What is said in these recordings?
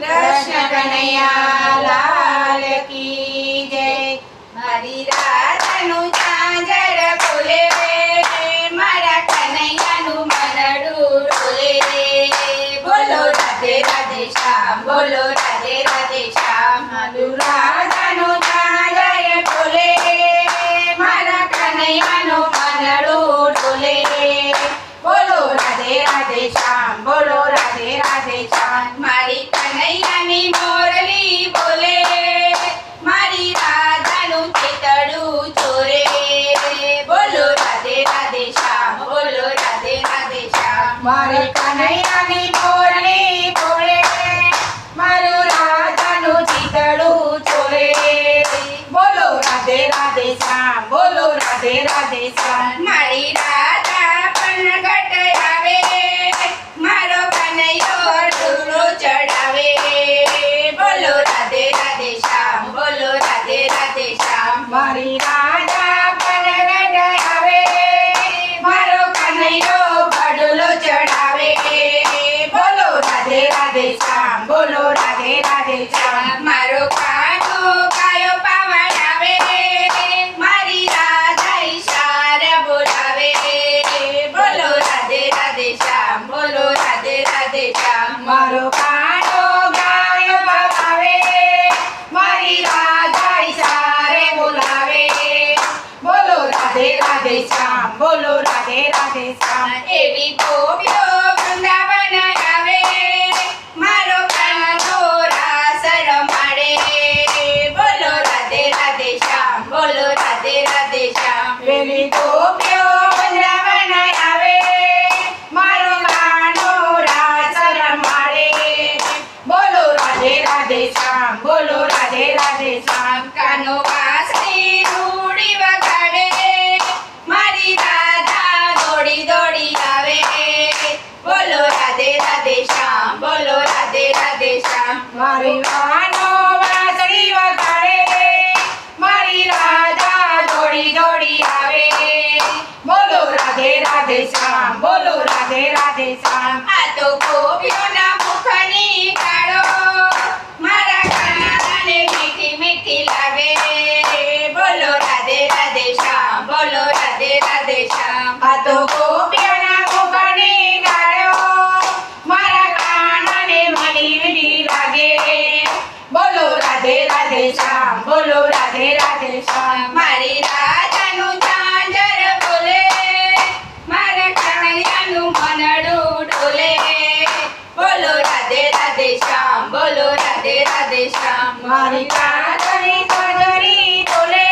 કૃષ્ણ કનૈયા લાલ કી જય મારી રાધાનું ઝાંઝર બોલે મારા કનૈયાનું મનડું ડોલે બોલો રાધે રાધે શ્યામ બોલો રાધે રાધે શ્યામ મારું રાધાનું ઝાંઝર બોલે મારા કનૈયાનું મનડું ડોલે બોલો રાધે રાધે શ્યામ બોલો રાધે રાધે શ્યામ મારી કનૈયાની મોરલી બોલે મારી બોલો બોલો કનૈયાની મોરલી બોલે, મારું રાધાનું ચિતડું ચોરે. બોલો રાધે રાધે શ્યામ, બોલો રાધે રાધે શ્યામ મારી રાધા પણ ઘટ આવે મારો કનૈયો ઢૂલો ચડાવે બોલો રાધે રાધે શ્યામ બોલો રાધે રાધે શ્યામ મારી રાધા પણ ઘટ આવે મારો કનૈયો ભડલો ચડાવે બોલો રાધે રાધે શ્યામ બોલો રાધે રાધે શ્યામ મારો કાનો કાયો પાવડાવે મારી રાધા ઈશારા બોલાવે બોલો રાધે રાધે શ્યામ બોલો રાધે રાધે શ્યામ મારો કાનો ગાયો પાવાવે મારી રાધા ઈશારે બોલાવે બોલો રાધે રાધે શ્યામ બોલો રાધે રાધે શ્યામ એવી ગોપીઓ વૃંદાવન આવે મારો કાનો રાસ રમાડે બોલો રાધે રાધે શ્યામ બોલો રાધે રાધે શ્યામ એવી ગોપીઓ વૃંદાવન આવે મારો કાનો રાસ રમાડે બોલો રાધે રાધે શ્યામ મારી રાધા દોડી દોડી આવે બોલો રાધે રાધે શ્યામ બોલો રાધે રાધે શ્યામ મારી વાનો વાસળી વગાડે મારી રાધા દોડી દોડી આવે બોલો રાધે રાધે શ્યામ બોલો રાધે રાધે શ્યામ. આ તો ગોપીઓના મુખની કાળો મારા કાનાને મીઠી મીઠી લાગે. બોલો રાધે રાધે શ્યામ બોલો રાધે રાધે શ્યામ. આ તો ગોપીઓના મુખની કાળો મારા કાનાને મીઠી મીઠી લાગે. બોલો રાધે રાધે શ્યામ બોલો રાધે રાધે શ્યામ. મારી રાધાનું ઝાંઝર બોલે મારા કનૈયાનું મનડું ડોલે બોલો રાધે રાધે શ્યામ બોલો રાધે રાધે શ્યામ મારી રાધાની ઝાંઝરી બોલે,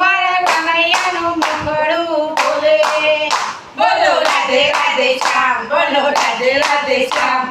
મારા કનૈયાનું મંગળું બોલે. બોલો રાધે રાધે શ્યામ, બોલો રાધે રાધે શ્યામ.